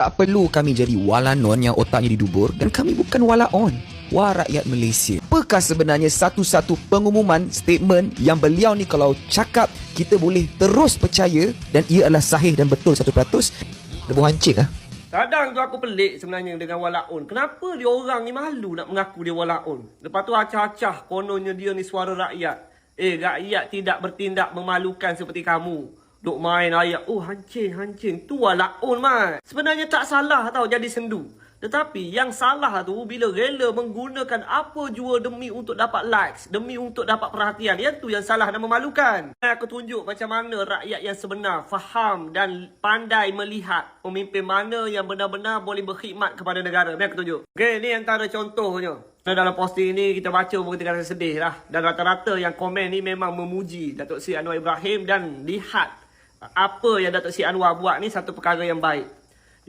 Tak perlu kami jadi walanon yang otaknya didubur dan kami bukan walaon. Wah rakyat Malaysia. Apakah sebenarnya satu-satu pengumuman statement yang beliau ni kalau cakap kita boleh terus percaya dan ia adalah sahih dan betul 100%? Lebuh hancing ah. Kadang tu aku pelik sebenarnya dengan walaun. Kenapa dia orang ni malu nak mengaku dia walaun? Lepas tu acah-acah kononnya dia ni suara rakyat. Eh, rakyat tidak bertindak memalukan seperti kamu. Duk main ayat, oh hancing, hancing. Tu walaun, man. Sebenarnya tak salah tau jadi sendu. Tetapi yang salah tu bila rela menggunakan apa jua demi untuk dapat likes, demi untuk dapat perhatian. Yang tu yang salah dan memalukan. Aku tunjuk macam mana rakyat yang sebenar, faham dan pandai melihat pemimpin mana yang benar-benar boleh berkhidmat kepada negara. Ni aku tunjuk. Okey, ni antara contohnya. Dan dalam posting ni kita baca pun kita rasa sedih lah. Dan rata-rata yang komen ni memang memuji Datuk Seri Anwar Ibrahim dan lihat apa yang Datuk Seri Anwar buat ni satu perkara yang baik.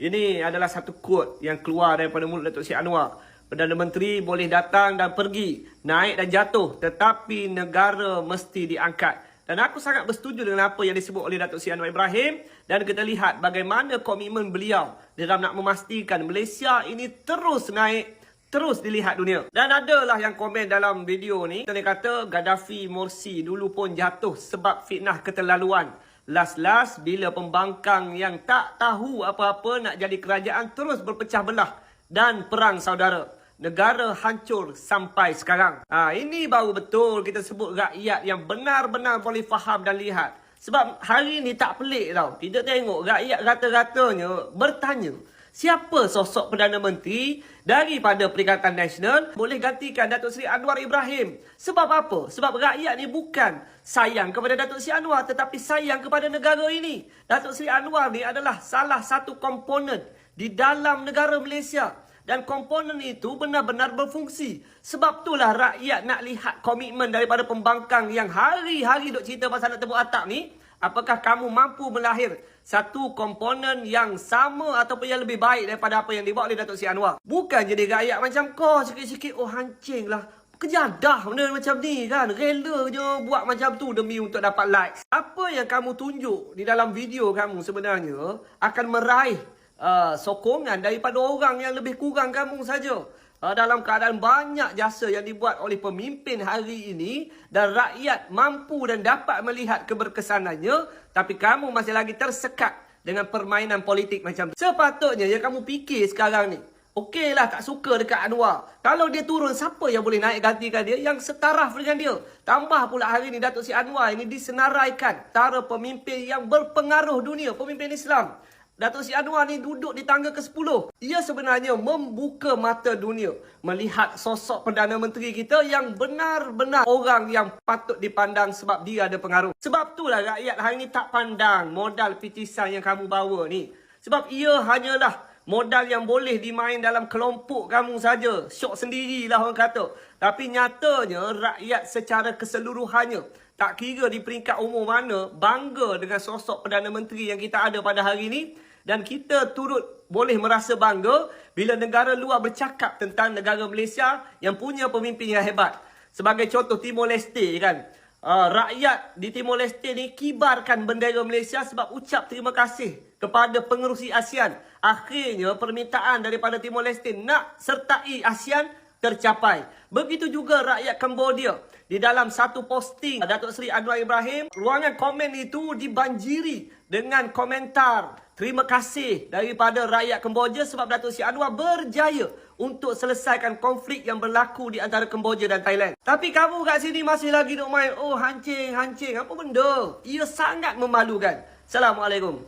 Ini adalah satu quote yang keluar daripada mulut Datuk Seri Anwar. Perdana Menteri boleh datang dan pergi, naik dan jatuh, tetapi negara mesti diangkat. Dan aku sangat bersetuju dengan apa yang disebut oleh Datuk Seri Anwar Ibrahim dan kita lihat bagaimana komitmen beliau dalam nak memastikan Malaysia ini terus naik terus dilihat dunia. Dan adalah yang komen dalam video ni, dia kata Gaddafi Morsi dulu pun jatuh sebab fitnah keterlaluan. Last-last bila pembangkang yang tak tahu apa-apa nak jadi kerajaan terus berpecah belah dan perang saudara. Negara hancur sampai sekarang. Ha, ini baru betul kita sebut rakyat yang benar-benar boleh faham dan lihat. Sebab hari ni tak pelik tau. Kita tengok rakyat rata-ratanya bertanya. Siapa sosok Perdana Menteri daripada Perikatan Nasional boleh gantikan Datuk Seri Anwar Ibrahim? Sebab apa? Sebab rakyat ni bukan sayang kepada Datuk Seri Anwar tetapi sayang kepada negara ini. Datuk Seri Anwar ni adalah salah satu komponen di dalam negara Malaysia. Dan komponen itu benar-benar berfungsi. Sebab itulah rakyat nak lihat komitmen daripada pembangkang yang hari-hari duk cerita pasal nak tebuk atap ni. Apakah kamu mampu melahir satu komponen yang sama ataupun yang lebih baik daripada apa yang dibuat oleh Datuk Seri Anwar? Bukan jadi rakyat macam kau sikit-sikit, oh hancing lah. Kejadah benda macam ni kan. Rela je buat macam tu demi untuk dapat likes. Apa yang kamu tunjuk di dalam video kamu sebenarnya akan meraih uh, sokongan daripada orang yang lebih kurang kamu saja. Uh, dalam keadaan banyak jasa yang dibuat oleh pemimpin hari ini dan rakyat mampu dan dapat melihat keberkesanannya tapi kamu masih lagi tersekat dengan permainan politik macam tu. Sepatutnya yang kamu fikir sekarang ni Okeylah tak suka dekat Anwar. Kalau dia turun, siapa yang boleh naik gantikan dia? Yang setaraf dengan dia. Tambah pula hari ni Datuk Si Anwar ini disenaraikan. Tara pemimpin yang berpengaruh dunia. Pemimpin Islam. Datuk Seri Anwar ni duduk di tangga ke-10. Ia sebenarnya membuka mata dunia melihat sosok Perdana Menteri kita yang benar-benar orang yang patut dipandang sebab dia ada pengaruh. Sebab itulah rakyat hari ini tak pandang modal pitisan yang kamu bawa ni. Sebab ia hanyalah modal yang boleh dimain dalam kelompok kamu saja. Syok sendirilah orang kata. Tapi nyatanya rakyat secara keseluruhannya tak kira di peringkat umur mana bangga dengan sosok Perdana Menteri yang kita ada pada hari ini dan kita turut boleh merasa bangga bila negara luar bercakap tentang negara Malaysia yang punya pemimpin yang hebat. Sebagai contoh Timor Leste kan. Uh, rakyat di Timor Leste ni kibarkan bendera Malaysia sebab ucap terima kasih kepada pengerusi ASEAN. Akhirnya permintaan daripada Timor Leste nak sertai ASEAN tercapai. Begitu juga rakyat Cambodia. Di dalam satu posting Datuk Seri Anwar Ibrahim, ruangan komen itu dibanjiri dengan komentar terima kasih daripada rakyat Kemboja sebab Datuk Seri Anwar berjaya untuk selesaikan konflik yang berlaku di antara Kemboja dan Thailand. Tapi kamu kat sini masih lagi nak main, oh hancing, hancing, apa benda? Ia sangat memalukan. Assalamualaikum.